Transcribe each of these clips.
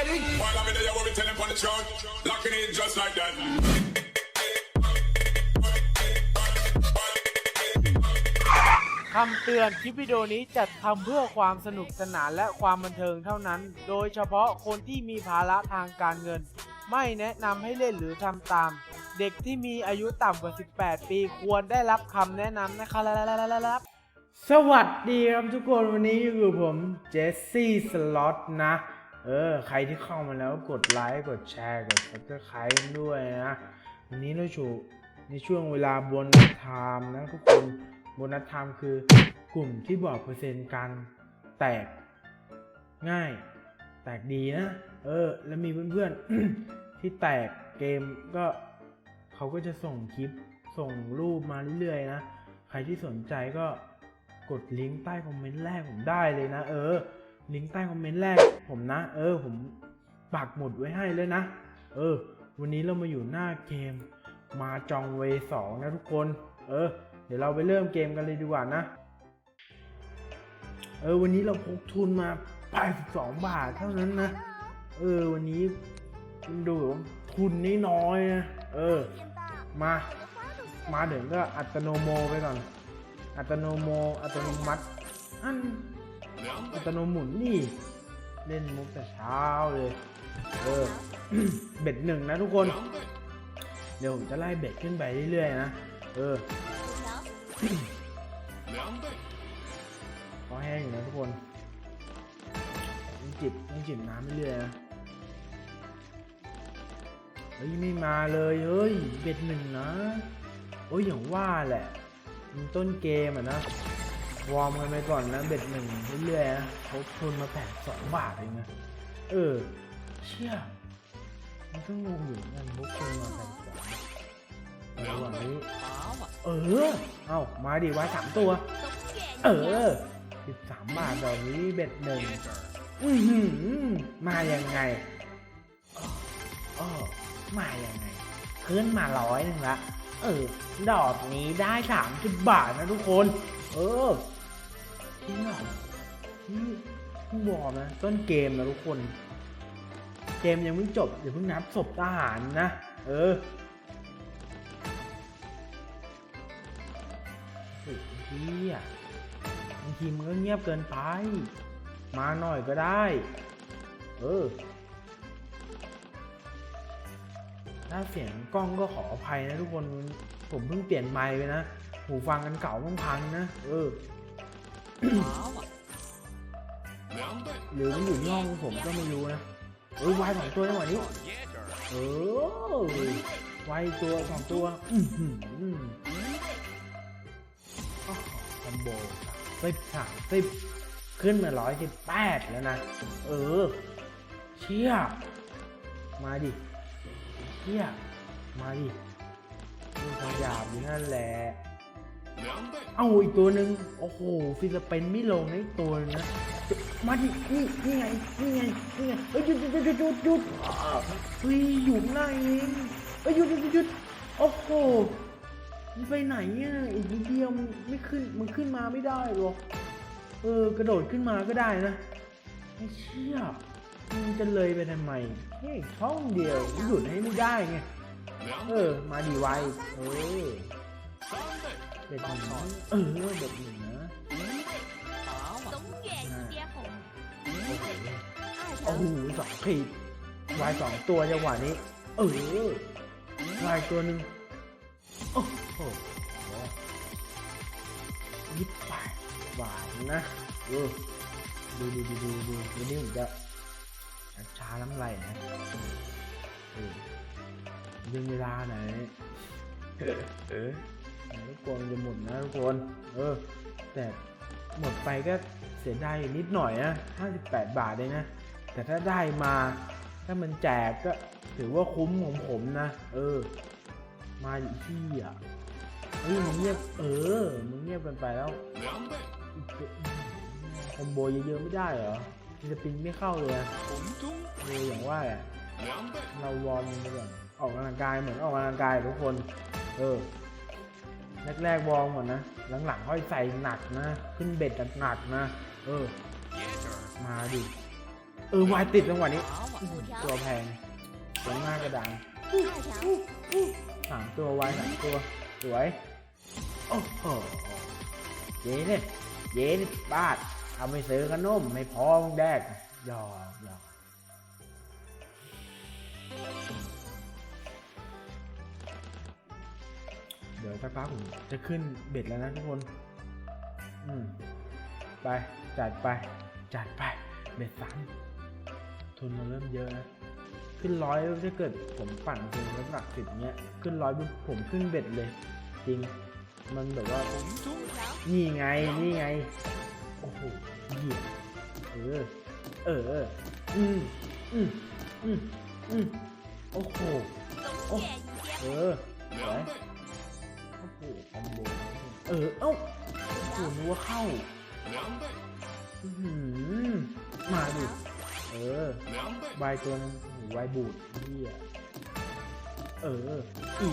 ready? While I'm in there, what we tell them on the chart. Locking in just like that. คำเตือน คลิปวิดีโอนี้จัดทำเพื่อความสนุกสนานและความบันเทิงเท่านั้น โดยเฉพาะคนที่มีภาระทางการเงิน ไม่แนะนำให้เล่นหรือทำตาม เด็กที่มีอายุต่ำกว่า 18 ปีควรได้รับคำแนะนำนะครับ สวัสดีครับทุกคนวันนี้อยู่กับผมเจสซี่สล็อตนะ เออ ใครที่เข้ามาแล้วกดไลค์ กดแชร์ กด subscribe ด้วยนะ วันนี้เราอยู่ในช่วงเวลาบนัสไทม์นะทุกคนบนัสไทม์คือกลุ่มที่บอกเปอร์เซ็นต์การแตกง่าย แตกดีนะ เออ แล้วมีเพื่อนๆ ที่แตกเกมก็เขาก็จะส่งคลิปส่งรูปมาเรื่อยๆนะ ใครที่สนใจก็กดลิงก์ใต้คอมเมนต์แรกผมได้เลยนะ เออ ลิงก์ใต้คอมเมนต์แรก ผมนะ เออ ผมปักหมุดไว้ให้เลยนะ เออ วันนี้เรามาอยู่หน้าเกม มาจองเวสองนะทุกคน เออ เดี๋ยวเราไปเริ่มเกมกันเลยดีกว่านะ เออ วันนี้เราพกทุนมา82บาทเท่านั้นนะ เออ วันนี้มันดูแบบทุนนี่น้อยๆนะ เออ มา มาเดี๋ยวก็อัตโนโมไปก่อน อัตโนโม อัตโนมัติอัน อัตโนมุนนี่ เล่นมุกแต่เช้าเลย เออ เบ็ดหนึ่งนะทุกคน เดี๋ยวผมจะไล่เบ็ดขึ้นไปเรื่อยๆนะ เออก็แห้งอยู่นะทุกคนต้องจิบต้องจิบน้ำไปเรื่อยๆนะเฮ้ยไม่มาเลยเฮ้ยเบ็ดหนึ่งนะโอ้ยอย่างว่าแหละมันต้นเกมอะนะ วอร์มกันไปก่อนนะเบ็ดหนึ่งเรื่อยๆนะเขาทุนมาแปดสองบาทเองนะเออ เชี่ยมันก็งงอยู่เหมือนกันพวกทุนมาแปดสองแต่ระหว่างนี้เออ เอามาดิไว้สามตัว เออสิบสามบาทดอกนี้เบ็ดหนึ่งอือหือมายังไงอ้อมายังไงขึ้นมาร้อยหนึ่งละ เออ ดอกนี้ได้สามสิบบาทนะทุกคน เออ บอกนะต้นเกมนะทุกคน เกมยังไม่จบอย่าเพิ่งนับศพทหารนะ เออเฮียบางทีมันก็เงียบเกินไป มาหน่อยก็ได้ เออถ้าเสียงกล้องก็ขออภัยนะทุกคน ผมเพิ่งเปลี่ยนไมค์ไปนะ หูฟังกันเก่ามันพังนะ เออ หรือมันอยู่ที่ห้องผมก็ไม่รู้นะเออวายสองตัวจังหวะนี้เออวายตัวสองตัวอือหืออ้าวคอมโบสิบสามสิบขึ้นมาร้อยสิบแปดแล้วนะ เออ เชี่ย มาดิ เชี่ย มาดินี่ทำหยาบอยู่นั่นแหละ เอาอีกตัวหนึ่งโอ้โหฟิลิปปินส์ไม่ลงนะอีกตัวนะมาดินี่นี่ไงนี่ไงนี่ไงเอ้ยหยุดหยุดหยุดหยุดหยุดเฮ้ยอยู่ข้างหนเอ้ยหยุดหยุดหยุดโอ้โหมันไปไหนอะอีกนิดเดียวมันไม่ขึ้นมันขึ้นมาไม่ได้หรอกเออกระโดดขึ้นมาก็ได้นะไอ้เชี่ยมันจะเลยไปทำไมแค่ช่องเดียวหยุดให้ไม่ได้ไงเออมาดีไวเออ เด็กหญิงเออเด็กหญิงนะโอ้โหสองขีดวายสองตัวจังหวะนี้ เออวายตัวหนึ่งโอ้โหยิบไปหวานนะเออดูดูดูดูดูนี่ผมจะช้าน้ำไหลนะเออดึงเวลาหน่อยเออ เออทุกคนจะหมดนะทุกคน เออ แต่หมดไปก็เสียดายนิดหน่อยนะ58 บาทเลยนะ แต่ถ้าได้มา ถ้ามันแจกก็ถือว่าคุ้มของผมนะ เออ มาอีกที่อะเฮ้ยมึงเงียบ เออมึงเงียบกันไปแล้วคอมโบเยอะๆไม่ได้เหรอจะปิงไม่เข้าเลยเอออย่างว่าแหละเราวอร์มไปก่อนออกกำลังกายเหมือนออกกำลังกายทุกคน เออ แรกๆวองหมดนะ หลังๆห้อยใส่หนักนะ ขึ้นเบ็ดหนักนะ เออ มาดิ เออวายติดจังหวะนี้ ตัวแพงตัวหน้ากระดานสามตัววายสามตัว สวย โอ้โห เย็นเนี่ยเย็นบาดทำไม่ซื้อขนมไม่พอมึงแดกยอยอ ดี๋ยวสักพักผมจะขึ้นเบ็ดแล้วนะทุกคน อืม ไป จัดไป จัดไป เบ็ดสามทุนมันเริ่มเยอะนะ ขึ้นร้อยถ้าเกิดผมปั่นถึงน้ำหนักสิบเนี้ย ขึ้นร้อยผมขึ้นเบ็ดเลย จริง มันแบบว่า นี่ไง นี่ไง โอ้โหเหยิยเออ เออ อืมอืมอืมอืมโอ้โหโอ้เออ คอมโบเออ เอ้าโอ้นึกว่าเข้าอื้อหือมาดิ เออวายตัวนึงหวายบูดเฮียเออ อี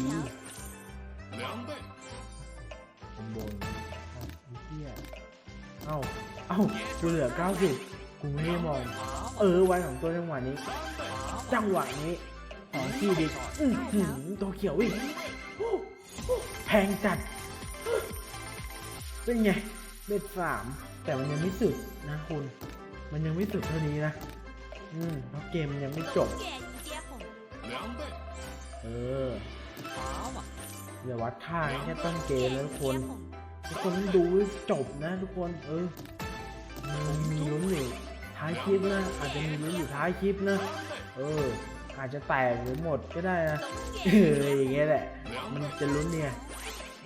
คอมโบนเฮียเอ้า เอ้ากูเหลือ90กูไม่ได้มอง เออวายของตัวจังหวะนี้ จังหวะนี้ของที่ดิอื้อหือตัวเขียวอีก งจัดเป็นไงเบ็ดสามแต่มันยังไม่สุดนะคุณ มันยังไม่สุดเท่านี้นะ อืมเพราะเกมยังไม่จบ เออเดี๋ยววัดค่าแค่ต้นเกมแล้วคน ทุกคนดูจบนะทุกคน เออมันมีลุ้นอยู่ท้ายคลิปนะ อาจจะมีลุ้นอยู่ท้ายคลิปนะ เออ อาจจะแตกหรือหมดก็ได้นะเอออย่างเงี้ยแหละ มันจะลุ้นเนี่ย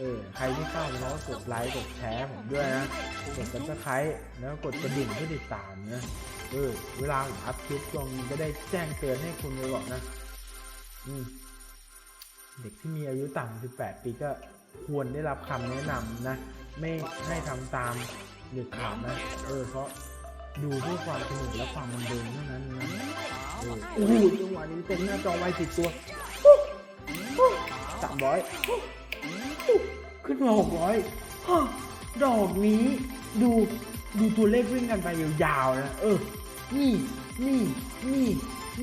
เออใครที่เข้ามาแล้วก็กดไลค์กดแชร์ผมด้วยนะกดซับสไครต์แล้วกดกระดิ่งเพื่อติดตามนะเออเวลาผมอัพคลิปลงมันก็ได้แจ้งเตือนให้คุณไปบอกนะอืมเด็กที่มีอายุต่ำ 18 ปีก็ควรได้รับคำแนะนำนะ ไม่ให้ทำตามเด็กขาดนะ เออ เพราะดูเพื่อความสนุกและความบันเทิงเท่านั้นนะเออโอ้โหจังหวะนี้เต็มหน้าจอไวสิบตัวสามร้อย ขึ้นมาหกร้อยดอกนี้ดูดูตัวเลขวิ่งกันไปยาวๆนะ เออ นี่ นี่ นี่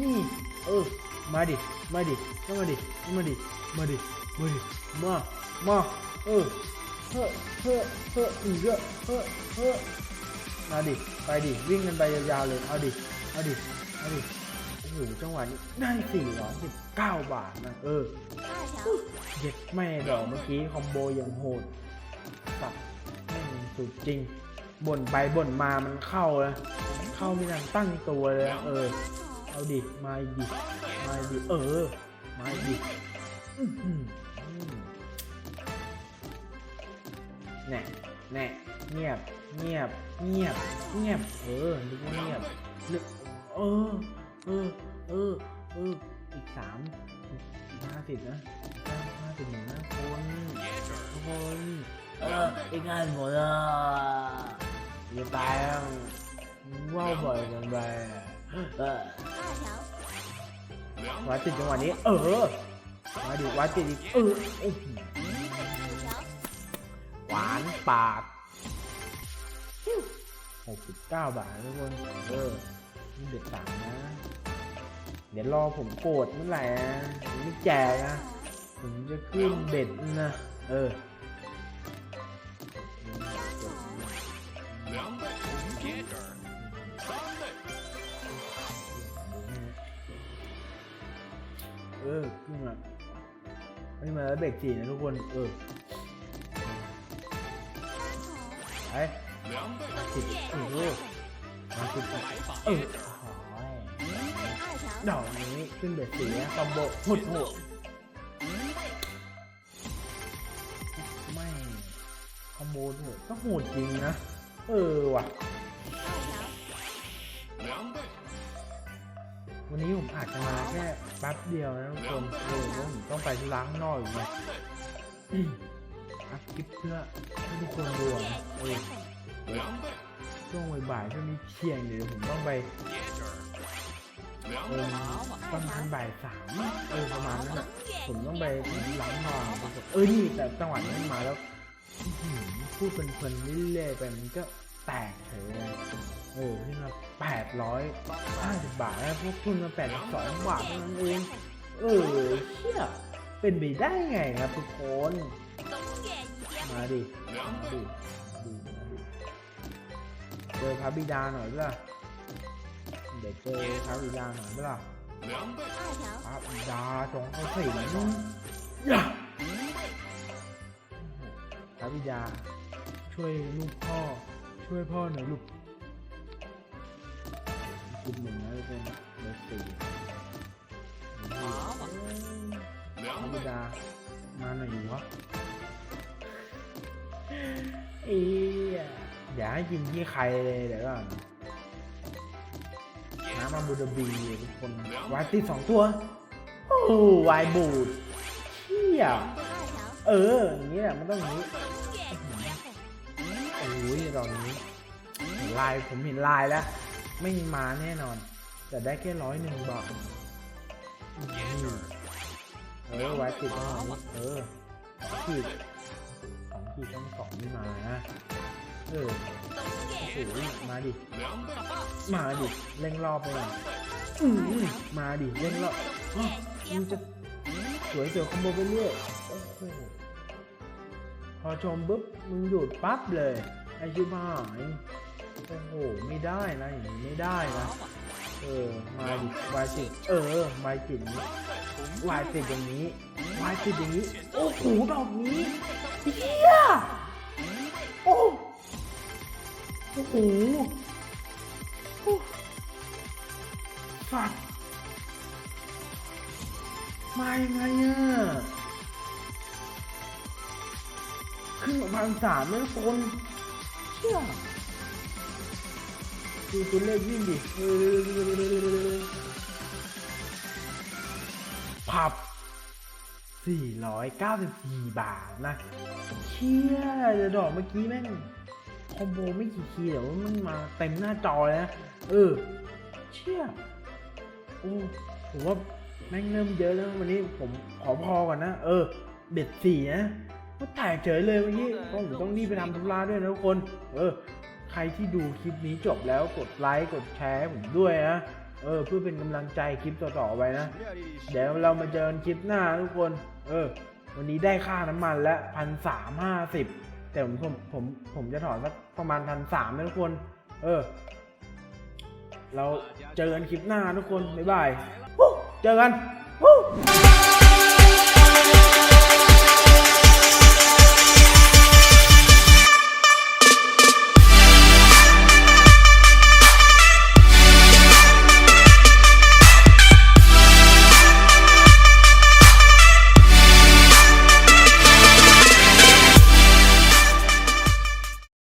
นี่ เออ มาดิ มาดิ มาดิ มาดิ มาดิ มาดิ มา มา เออ เฮ้อเฮ้อเฮ้ออีกเยอะเฮ้อเฮ้อมาดิ ไปดิ วิ่งกันไปยาวๆเลย เอาดิ เอาดิ เอาดิ โอ้โหจังหวะนี้ได้419 บาทนะ เออ二条เย็ดแม่ดอกเมื่อกี้คอมโบยังโหดสับแม่งสุดจริง บ่นไปบ่นมามันเข้าแล้วเข้าไม่ทันตั้งตัวเลยอะเออ เอาดิ มาอีกดิมาอีกดิเออ มาอีกดิอื้อหืออืมแน่แน่เงียบ เงียบ เงียบ เงียบ เออนึกว่าเงียบนึกเออ เออ เออ เออ อีกสามห้าสิบนะห้าสิบหนึ่งนะคนคนเอออีกงานหมดแล้วเรียบร้อว้าวบ่อยจันไปเออวัดติดจังหวะนี้ เออมาดูวัดติดอีกเออหวานปากหกสิบเก้าบาททุกคน เออ เด็ดสามนะ เดี๋ยวรอผมโกรธเมื่อไหร่นะผมไม่แจกนะผมจะขึ้นเบ็ดนะ เออเออขึ้นมาไม่มาแล้วเบรกสี่นะทุกคน เออไปสิบเออมาสิบเออโอ้ย二 ดอกนี้ขึ้นเบสสีนะคอมโบหุดหัวไม่คอมโบเถอะก็โหดจริงนะ เออว่ะ วันนี้ผมอาจจะมาแค่แป๊บเดียวนะทุกคนเออผมต้องไปล้างนอกอยู่นะอัพคลิปเพื่อให้ทุกคนดูนะเออช่วงบ่ายๆช่วงนี้เคียงเดี๋ยวผมต้องไป ประมาณบ่ายสามเออประมาณนั้นอะผมต้องไปหลังนอนเออนี่แต่จังหวัดนี้มาแล้วพูดเพลินๆเรื่ลยไปมันก็แตกเฉยเลยโอ้นี่มาแปดร้อยห้าสิบบาทแล้วพวกคุณมาแปดสองบาทนั่นเองเออเชี่ยเป็นไปได้ไงครับทุกคนมาดิมดิดูเจอพระบิดาหน่อยด้วย เดี๋ยวเจอพระบิดาหน่อยเปล่า二条พระบิดาจงเข้าสิงอย่าพระบิดาช่วยลูกพ่อ ช่วยพ่อหน่อยลูกคิดหนึ่งนะเป็นเบอร์สี่พระบิดามาหน่อยอยู่วะเอียอย่าให้กินที่ใครเลยเดี๋ยวก่อน อาบูดาบีคนวายติดสองตัว โอ้วายบูดเที่ยเอออย่างนี้แหละมันต้องอย่างนี้โอ้ยตอนนี้ลายผมเห็นลายแล้ว ไม่มีมาแน่นอน แต่ได้แค่ร้อยหนึ่งบาทเออวายติดตรงนี้เออขีดสองขีดต้องสองนี่มานะ เออโอ้点โหมาดิ มาดิเร่งรอบไปหน่อยอืมมาดิเร่งรอบอ้าวมึงจะสวยเสือคอมโบไปเรื่อยโอ้โหพอชมปุ๊บมึงหยุดปั๊บเลยไอชิบหายโอ้โหไม่ได้นะอย่างนี้ไม่ได้นะเออมาดิวายติเออวายติดนี้วายติดอย่างนี้วายติดอย่างนี้โอ้โหดอกนี้เฮีย อ้โหสัตว์มายังไงอะขึ้นมาพันสามไม่คนเชื่อดูตัวเลขวิ่งดิพับ 494 บาทนะ เชี่ยเดี๋ยวดอกเมื่อกี้แม่ง อมโบไม่กี่คีย์แต่ว่ามันมาเต็มหน้าจอเลยนะเออ เชี่ยโอ้ผมว่าแม่งเริ่มเยอะแล้ววันนี้ผมขอพอก่อนนะ เออ เบ็ดสี่นะก็แตกเฉยเลยเมื่อกี้เพราะผมต้องรีบไปทำธุระด้วยนะทุกคน เออ ใครที่ดูคลิปนี้จบแล้วกดไลค์กดแชร์ให้ผมด้วยนะ เออ เพื่อเป็นกำลังใจคลิปต่อๆไปนะ เดี๋ยวเรามาเจอกันคลิปหน้าทุกคน เออ วันนี้ได้ค่าน้ำมันแล้วพันสามห้าสิบ แต่ผมผมผมผมจะถอนสักประมาณพันสามนะทุกคน เออ เราเจอกันคลิปหน้าทุกคน บ๊ายบาย เจอกันวู้